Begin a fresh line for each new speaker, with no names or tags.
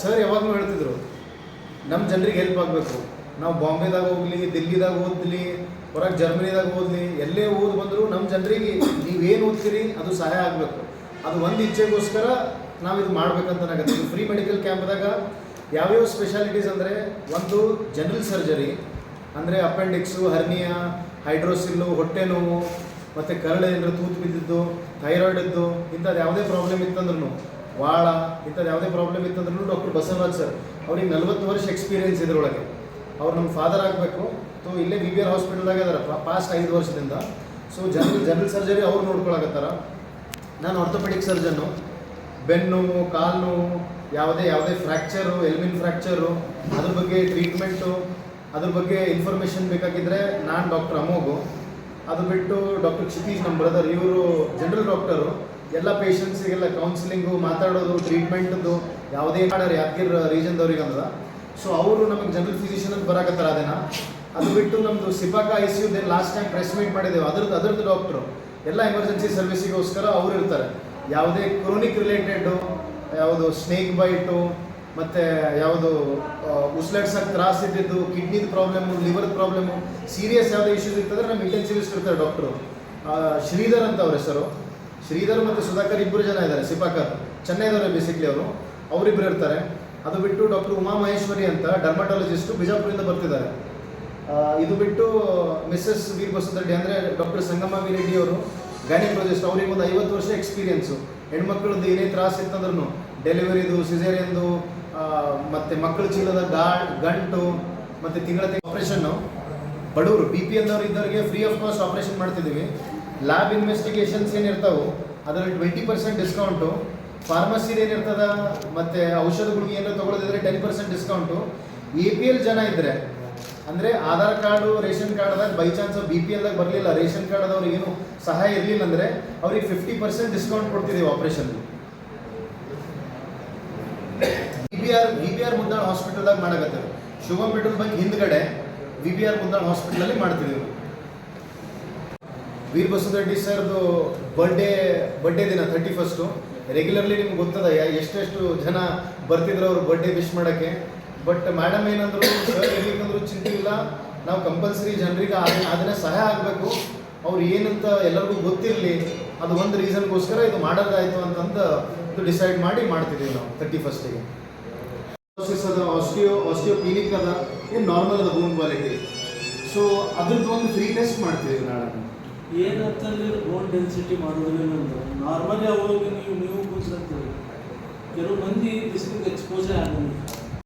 Sir ಯಾವಾಗಲೂ ಹೇಳ್ತಿದ್ರು ನಮ್ಮ ಜನರಿಗೆ ಹೆಲ್ಪ್ ಆಗಬೇಕು. ನಾವು ಬಾಂಬೆದಾಗ ಹೋಗ್ಲಿ, ದಿಲ್ಲಿದಾಗ ಓದ್ಲಿ, ಹೊರಗೆ ಜರ್ಮನಿದಾಗ ಓದ್ಲಿ, ಎಲ್ಲೇ ಓದ್ ಬಂದರೂ ನಮ್ಮ ಜನರಿಗೆ ನೀವೇನು ಓದ್ತೀರಿ, ಅದು ಸಹಾಯ ಆಗಬೇಕು. ಅದು ಒಂದು ಇಚ್ಛೆಗೋಸ್ಕರ ನಾವು ಇದು ಮಾಡ್ಬೇಕಂತ ನಾಗತ್ತೆ. ಫ್ರೀ ಮೆಡಿಕಲ್ ಕ್ಯಾಂಪ್ದಾಗ ಯಾವ್ಯಾವ ಸ್ಪೆಷಾಲಿಟೀಸ್ ಅಂದರೆ, ಒಂದು ಜನರಲ್ ಸರ್ಜರಿ ಅಂದರೆ ಅಪೆಂಡಿಕ್ಸು ಹರ್ನಿಯಾ ಹೈಡ್ರೋಸಿಲ್ಲು ಹೊಟ್ಟೆ ನೋವು, ಮತ್ತು ಕರಳು ಏನಾದ್ರು ತೂತು ಬಿದ್ದಿದ್ದು ಥೈರಾಯ್ಡದ್ದು ಇಂಥದ್ದು ಯಾವುದೇ ಪ್ರಾಬ್ಲಮ್ ಇತ್ತಂದ್ರೂ ವಾಳ, ಇಂಥದ್ದು ಯಾವುದೇ ಪ್ರಾಬ್ಲಮ್ ಇತ್ತಂದ್ರೂ ಡಾಕ್ಟರ್ ಬಸವರಾಜ್ ಸರ್ ಅವ್ರಿಗೆ ನಲ್ವತ್ತು ವರ್ಷ ಎಕ್ಸ್ಪೀರಿಯನ್ಸ್ ಇದ್ರೊಳಗೆ. ಅವ್ರು ನಮ್ಮ ಫಾದರ್ ಆಗಬೇಕು ಸೊ ಇಲ್ಲೇ ವಿ ವಿ ಆರ್ ಹಾಸ್ಪಿಟಲ್ದಾಗ ಇದಾರೆ ಪಾಸ್ಟ್ ಐದು ವರ್ಷದಿಂದ. ಸೊ ಜನರಲ್ ಜನರಲ್ ಸರ್ಜರಿ ಅವ್ರು ನೋಡ್ಕೊಳಕತ್ತಾರ. ನಾನು ಆರ್ಥೋಪೆಡಿಕ್ ಸರ್ಜನ್ನು ಬೆನ್ನು, ಕಾಲು ನೋವು ಯಾವುದೇ ಯಾವುದೇ ಫ್ರ್ಯಾಕ್ಚರು ಎಲ್ಮಿನ್ ಫ್ರ್ಯಾಕ್ಚರು ಅದ್ರ ಬಗ್ಗೆ ಟ್ರೀಟ್ಮೆಂಟು ಅದ್ರ ಬಗ್ಗೆ ಇನ್ಫಾರ್ಮೇಷನ್ ಬೇಕಾಗಿದ್ದರೆ ನಾನು ಡಾಕ್ಟರ್ ಅಮೋಗು ಅದು ಬಿಟ್ಟು ಡಾಕ್ಟರ್ ಕ್ಷಿತೀಶ್ ನಮ್ಮ ಬ್ರದರ್ ಇವರು ಜನರಲ್ ಡಾಕ್ಟರು ಎಲ್ಲ ಪೇಷಂಟ್ಸಿಗೆಲ್ಲ ಕೌನ್ಸಿಲಿಂಗು ಮಾತಾಡೋದು ಟ್ರೀಟ್ಮೆಂಟದ್ದು ಯಾವುದೇ ಮಾಡೋರು ಯಾದಗಿರ್ ರೀಜನ್ದವ್ರಿಗೆ ಅಂದ್ರೆ ಸೊ ಅವರು ನಮಗೆ ಜನರಲ್ ಫಿಸಿಷಿಯನ್ ಅಂತ ಬರಾಕತ್ತಾರ ಅದನ್ನ ಅದು ಬಿಟ್ಟು ನಮ್ಮದು ಸಿಪಾಕ ಐ ಸಿ ಯುದೇನು ಲಾಸ್ಟ್ ಟೈಮ್ ಪ್ರೆಸ್ ಮೀಟ್ ಮಾಡಿದ್ದೇವೆ ಅದ್ರದ್ದು ಅದ್ರದ್ದು ಡಾಕ್ಟ್ರು ಎಲ್ಲ ಎಮರ್ಜೆನ್ಸಿ ಸರ್ವಿಸಿಗೋಸ್ಕರ ಅವರು ಇರ್ತಾರೆ. ಯಾವುದೇ ಕ್ರೋನಿಕ್ ರಿಲೇಟೆಡು ಯಾವುದು ಸ್ನೇಕ್ ಬೈಟು ಮತ್ತು ಯಾವುದು ಉಸ್ಲಾಡ್ಸಕ್ಕೆ ತ್ರಾಸ ಇದ್ದಿದ್ದು, ಕಿಡ್ನಿದ ಪ್ರಾಬ್ಲಮ್ಮು ಲಿವರ್ ಪ್ರಾಬ್ಲಮ್ಮು ಸೀರಿಯಸ್ ಯಾವುದೇ ಇಶ್ಯೂಸ್ ಇರ್ತದೆ ನಮ್ಮ ಇಂಟೆನ್ಸಿವಿಸ್ಟ್ ಇರ್ತಾರೆ ಡಾಕ್ಟ್ರು ಶ್ರೀಧರ್ ಅಂತ ಅವ್ರ ಹೆಸರು. ಶ್ರೀಧರ್ ಮತ್ತು ಸುಧಾಕರ್ ಇಬ್ಬರು ಜನ ಇದ್ದಾರೆ ಸಿಪಾಕರ್ ಚೆನ್ನೈದವರು ಬೇಸಿಕ್ಲಿ ಅವರು. ಅವರಿಬ್ಬರು ಇರ್ತಾರೆ. ಅದು ಬಿಟ್ಟು ಡಾಕ್ಟರ್ ಉಮಾ ಮಹೇಶ್ವರಿ ಅಂತ ಡರ್ಮಟಾಲಜಿಸ್ಟು ಬಿಜಾಪುರದಿಂದ ಬರ್ತಿದ್ದಾರೆ. ಇದು ಬಿಟ್ಟು ಮಿಸ್ಸಸ್ ವೀರ್ ಬಸವರೆಡ್ಡಿ ಅಂದರೆ ಡಾಕ್ಟರ್ ಸಂಗಮ ವಿ ರೆಡ್ಡಿ ಅವರು ಗೈನಿಕಾಲಜಿಸ್ಟ್ ಅವ್ರಿಗೆ ಒಂದು ಐವತ್ತು ವರ್ಷ ಎಕ್ಸ್ಪೀರಿಯೆನ್ಸು ಹೆಣ್ಮಕ್ಳದ್ದು ಏನೇ ತ್ರಾಸ ಇತ್ತಂದ್ರೂ ಡೆಲಿವರಿದು ಸಿಸೇರಿಯಂದು ಮತ್ತು ಮಕ್ಕಳ ಚೀಲದ ಗಾ, ಗಂಟು, ಮತ್ತು ತಿಂಗಳ ಆಪ್ರೇಷನ್ನು ಬಡವರು ಬಿ ಪಿ ಎಲ್ದವ್ರು ಇದ್ದವರಿಗೆ ಫ್ರೀ ಆಫ್ ಕಾಸ್ಟ್ ಆಪ್ರೇಷನ್ ಮಾಡ್ತಿದ್ದೀವಿ. ಲ್ಯಾಬ್ ಇನ್ವೆಸ್ಟಿಗೇಷನ್ಸ್ ಏನಿರ್ತಾವೆ, ಅದರಲ್ಲಿ ಟ್ವೆಂಟಿ ಪರ್ಸೆಂಟ್ ಡಿಸ್ಕೌಂಟು ಫಾರ್ಮಸಿದು ಏನಿರ್ತದ, ಮತ್ತು ಔಷಧಗಳಿಗೆ ಏನೋ ತೊಗೊಳೋದಿದ್ರೆ ten percent discount A P L ಜನ ಇದ್ದರೆ ಅಂದರೆ ಆಧಾರ್ ಕಾರ್ಡು, ರೇಷನ್ ಕಾರ್ಡ್ದಾಗ ಬೈ ಚಾನ್ಸ್ ಬಿ ಪಿ ಎಲ್ದಾಗ ಬರಲಿಲ್ಲ, ರೇಷನ್ ಕಾರ್ಡ್ ಏನು ಸಹಾಯ ಇರಲಿಲ್ಲ ಅಂದರೆ ಅವ್ರಿಗೆ ಫಿಫ್ಟಿ ಪರ್ಸೆಂಟ್ ಡಿಸ್ಕೌಂಟ್ ಕೊಡ್ತಿದ್ದೀವಿ ಆಪ್ರೇಷನ್ಗೆ V B R V B R Muddal ಹಾಸ್ಪಿಟಲ್ದಾಗ ಮಾಡಕತ್ತೇವೆ. ಶುಭಂ ಪೆಟ್ರೋಲ್ ಬಂಕ್ ಹಿಂದ್ಗಡೆ ವಿ ಬಿ ಆರ್ ಮುದ್ದಾಳ್ ಹಾಸ್ಪಿಟಲಲ್ಲಿ ಮಾಡ್ತಿದ್ದೀವಿ ವೀರ್ ಬಸವರೆಡ್ಡಿ ಸರ್ದು ಬರ್ಡೇ ಬರ್ಡೇ ದಿನ ತರ್ಟಿ ಫಸ್ಟು ರೆಗ್ಯುಲರ್ಲಿ ನಿಮ್ಗೆ ಗೊತ್ತದ ಎಷ್ಟೆಷ್ಟು ಜನ ಬರ್ತಿದ್ರು ಅವ್ರು ಬರ್ಡೇ ವಿಶ್ ಮಾಡೋಕ್ಕೆ. ಬಟ್ ಮೇಡಮ್ ಏನಂದ್ರು ಸರ್ ಇರ್ಲಿಕ್ಕಂದ್ರು ಚಿಂತೆ ಇಲ್ಲ. ನಾವು ಕಂಪಲ್ಸರಿ ಜನರಿಗೆ ಅದನ್ನೇ ಸಹಾಯ ಆಗಬೇಕು. ಅವ್ರು ಏನಂತ ಎಲ್ಲರಿಗೂ ಗೊತ್ತಿರಲಿ. ಅದು ಒಂದು ರೀಸನ್ಗೋಸ್ಕರ ಇದು ಮಾಡೋದಾಯ್ತು ಅಂತಂದು ಇದು ಡಿಸೈಡ್ ಮಾಡಿ ಮಾಡ್ತಿದ್ದೀವಿ ನಾವು ತರ್ಟಿ ಫಸ್ಟಿಗೆ ಅದ ಆಸ್ಟಿಯೋ ಆಸ್ಟಿಯೋ ಕ್ಲಿನಿಕ್ ಅದ ಏನು ನಾರ್ಮಲ್ ಅದ ಹೋಮ್ ಕ್ವಾಲಿಟಿ ಸೊ ಅದ್ರದ್ದು ಒಂದು ಫ್ರೀ ಟೆಸ್ಟ್ ಮಾಡ್ತಿದ್ದೀವಿ ನಾಳೆ
ಏನಂತಂದ್ರೆ ಬೋನ್ ಡೆನ್ಸಿಟಿ ಮಾಡೋದ್ರೆ ಅಂದ್ರೆ ನಾರ್ಮಲಿ ಅವಾಗ ನೀವು ನೀವು ಕೂತ್ಕೊಂತೀವಿ ಕೆಲವು ಮಂದಿ ಬಿಸಿಲಿಗೆ ಎಕ್ಸ್ಪೋಜರ್